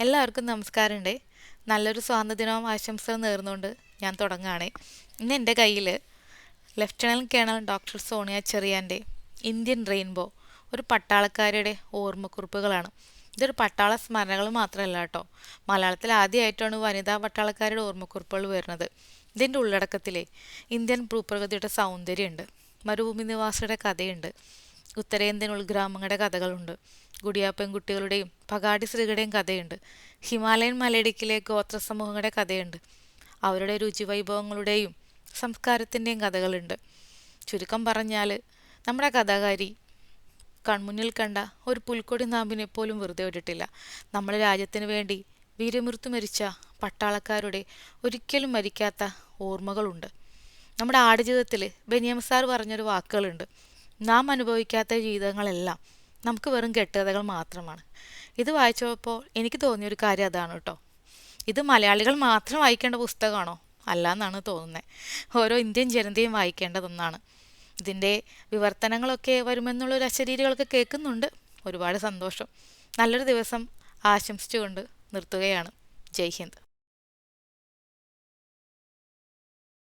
എല്ലാവർക്കും നമസ്കാരമുണ്ട്. നല്ലൊരു സ്വാതന്ത്ര്യദിനവും ആശംസകൾ നേർന്നുകൊണ്ട് ഞാൻ തുടങ്ങുകയാണ്. ഇന്ന് എന്റെ കയ്യിൽ ലെഫ്റ്റനന്റ് കേണൽ ഡോക്ടർ സോണിയ ചെറിയാന്റെ ഇന്ത്യൻ റെയിൻബോ ഒരു പട്ടാളക്കാരുടെ ഓർമ്മക്കുറിപ്പുകളാണ്. ഇതൊരു പട്ടാള സ്മരണകൾ മാത്രമല്ല കേട്ടോ. മലയാളത്തിൽ ആദ്യമായിട്ടാണ് വനിതാ പട്ടാളക്കാരുടെ ഓർമ്മക്കുറിപ്പുകൾ വരുന്നത്. ഇതിന്റെ ഉള്ളടക്കത്തിലെ ഇന്ത്യൻ ഭൂപ്രകൃതിയുടെ സൗന്ദര്യമുണ്ട്. മരുഭൂമി നിവാസിയുടെ കഥയുണ്ട്. ഉത്തരേന്ത്യൻ ഉൾഗ്രാമങ്ങളുടെ കഥകളുണ്ട്. ഗുഡിയ പെൺകുട്ടികളുടെയും പകാടി സ്ത്രീകളുടെയും കഥയുണ്ട്. ഹിമാലയൻ മലയിടുക്കിലെ ഗോത്ര സമൂഹങ്ങളുടെ കഥയുണ്ട്. അവരുടെ രുചിവൈഭവങ്ങളുടെയും സംസ്കാരത്തിന്റെയും കഥകളുണ്ട്. ചുരുക്കം പറഞ്ഞാൽ നമ്മുടെ കഥാകാരി കൺമുന്നിൽ കണ്ട ഒരു പുൽക്കൊടി നാമ്പിനെ പോലും വെറുതെ വിട്ടിട്ടില്ല. നമ്മുടെ രാജ്യത്തിന് വേണ്ടി വീരമൃത്യു മരിച്ച പട്ടാളക്കാരുടെ ഒരിക്കലും മരിക്കാത്ത ഓർമ്മകളുണ്ട്. നമ്മുടെ ആടുജീവിതത്തിൽ ബനിയം സാർ പറഞ്ഞൊരു വാക്കുകളുണ്ട്. നാം അനുഭവിക്കാത്ത ജീവിതങ്ങളെല്ലാം നമുക്ക് വെറും കെട്ടുകഥകൾ മാത്രമാണ്. ഇത് വായിച്ചപ്പോൾ എനിക്ക് തോന്നിയൊരു കാര്യം അതാണ് കേട്ടോ. ഇത് മലയാളികൾ മാത്രം വായിക്കേണ്ട പുസ്തകമാണോ? അല്ല എന്നാണ് തോന്നുന്നത് ഓരോ ഇന്ത്യൻ ജനതയും വായിക്കേണ്ടതൊന്നാണ്. ഇതിന്റെ വിവർത്തനങ്ങളൊക്കെ വരുമെന്നുള്ളൊരു അശരീരികളൊക്കെ കേൾക്കുന്നുണ്ട്. ഒരുപാട് സന്തോഷം. നല്ലൊരു ദിവസം ആശംസിച്ചുകൊണ്ട് നിർത്തുകയാണ്. ജയ് ഹിന്ദ്.